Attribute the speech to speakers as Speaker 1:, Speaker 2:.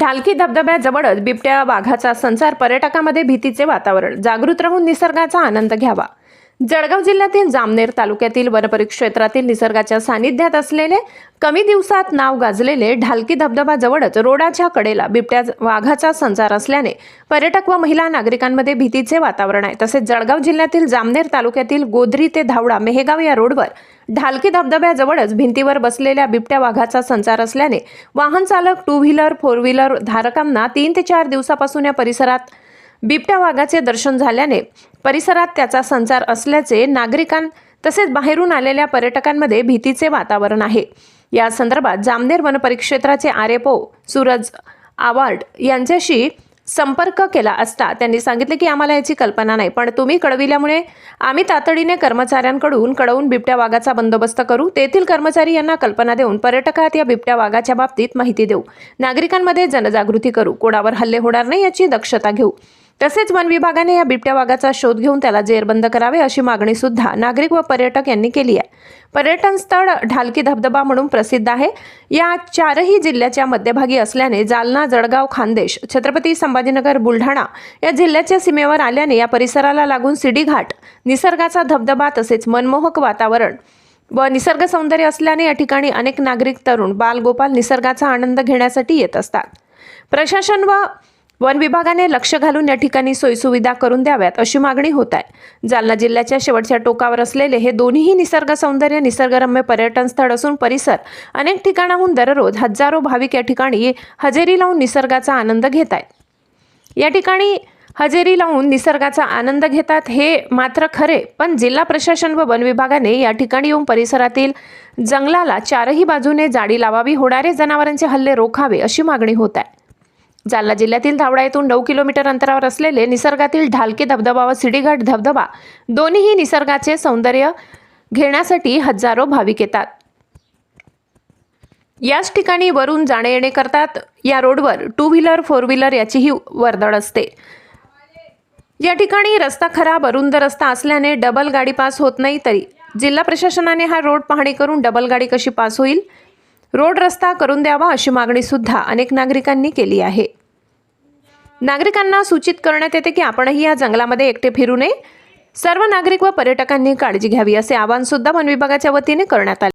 Speaker 1: ढालकी धबधब्याजवळच बिबट्या वाघाचा संसार पर्यटकामध्ये भीतीचे वातावरण. जागृत राहून निसर्गाचा आनंद घ्यावा. जळगाव जिल्ह्यातील जामनेर तालुक्यातील वनपरिक्षेत्रातील निसर्गाच्या सानिध्यात असलेले कमी दिवसात नाव गाजलेले ढालकी धबधबाजवळच रोडाच्या कडेला बिबट्या वाघाचा संचार असल्याने पर्यटक व महिला नागरिकांमध्ये भीतीचे वातावरण आहे. तसेच जळगाव जिल्ह्यातील जामनेर तालुक्यातील गोधरी ते धावडा मेहेगाव या रोडवर ढालकी धबधब्याजवळच भिंतीवर बसलेल्या बिबट्या वाघाचा संचार असल्याने वाहन चालक टू व्हीलर फोर व्हीलर धारकांना तीन ते चार दिवसापासून या परिसरात बिबट्या वाघाचे दर्शन झाल्याने परिसरात त्याचा संचार असल्याचे नागरिकां तसेच बाहेरून आलेल्या पर्यटकांमध्ये भीतीचे वातावरण आहे. या संदर्भात जामनेर वनपरिक्षेत्राचे आरेपो सूरज आवार्ड यांच्याशी संपर्क केला असता त्यांनी सांगितले की आम्हाला याची कल्पना नाही. पण तुम्ही कळविल्यामुळे आम्ही तातडीने कर्मचाऱ्यांकडून कळवून बिबट्या वाघाचा बंदोबस्त करू. तेथील कर्मचारी यांना कल्पना देऊन पर्यटकात या बिबट्या वाघाच्या बाबतीत माहिती देऊ. नागरिकांमध्ये जनजागृती करू. कोणावर हल्ले होणार नाही याची दक्षता घेऊ. तसेच वन विभागाने या बिबट्या वाघाचा शोध घेऊन त्याला जेरबंद करावे अशी मागणी सुद्धा नागरिक व पर्यटक यांनी केली आहे. पर्यटन स्थळ ढालकी धबधबा म्हणून प्रसिद्ध आहे. या चारही जिल्ह्याच्या मध्यभागी असल्याने जालना जळगाव खानदेश छत्रपती संभाजीनगर बुलढाणा या जिल्ह्याच्या सीमेवर आल्याने या परिसराला लागून सिडीघाट निसर्गाचा धबधबा तसेच मनमोहक वातावरण व निसर्ग सौंदर्य असल्याने या ठिकाणी अनेक नागरिक तरुण बालगोपाल निसर्गाचा आनंद घेण्यासाठी येत असतात. प्रशासन व वन विभागाने लक्ष घालून या ठिकाणी सोयीसुविधा करून द्याव्यात अशी मागणी होत आहे. जालना जिल्ह्याच्या शेवटच्या टोकावर असलेले हे दोन्हीही निसर्ग सौंदर्य निसर्गरम्य पर्यटन स्थळ असून परिसर अनेक ठिकाणाहून दररोज हजारो भाविक या ठिकाणी हजेरी लावून निसर्गाचा आनंद घेत आहेत. या ठिकाणी हजेरी लावून निसर्गाचा आनंद घेतात हे मात्र खरे पण जिल्हा प्रशासन व वन विभागाने या ठिकाणी येऊन परिसरातील जंगलाला चारही बाजूने जाडी लावावी होणारे जनावरांचे हल्ले रोखावे अशी मागणी होत आहे. जालना जिल्ह्यातील धावडा येथून नऊ किलोमीटर अंतरावर असलेले निसर्गातील ढालके धबधबा व सिडीघाट धबधबा दोन्हीही निसर्गाचे सौंदर्य घेण्यासाठी हजारो भाविक येतात. याच ठिकाणी वरून जाणे येणे करतात. या रोडवर टू व्हीलर फोर व्हीलर याचीही वर्दळ असते. या ठिकाणी रस्ता खराब अरुंद रस्ता असल्याने डबल गाडी पास होत नाही तरी जिल्हा प्रशासनाने हा रोड पाहणी करून डबल गाडी कशी पास होईल? रोड रस्ता करून द्यावा अशी मागणी सुद्धा अनेक नागरिकांनी केली आहे. नागरिकांना सूचित करण्यात येते की आपणही या जंगलामध्ये एकटे फिरू नये. सर्व नागरिक व पर्यटकांनी काळजी घ्यावी असे आवाहन सुद्धा वन विभागाच्या वतीने करण्यात आले.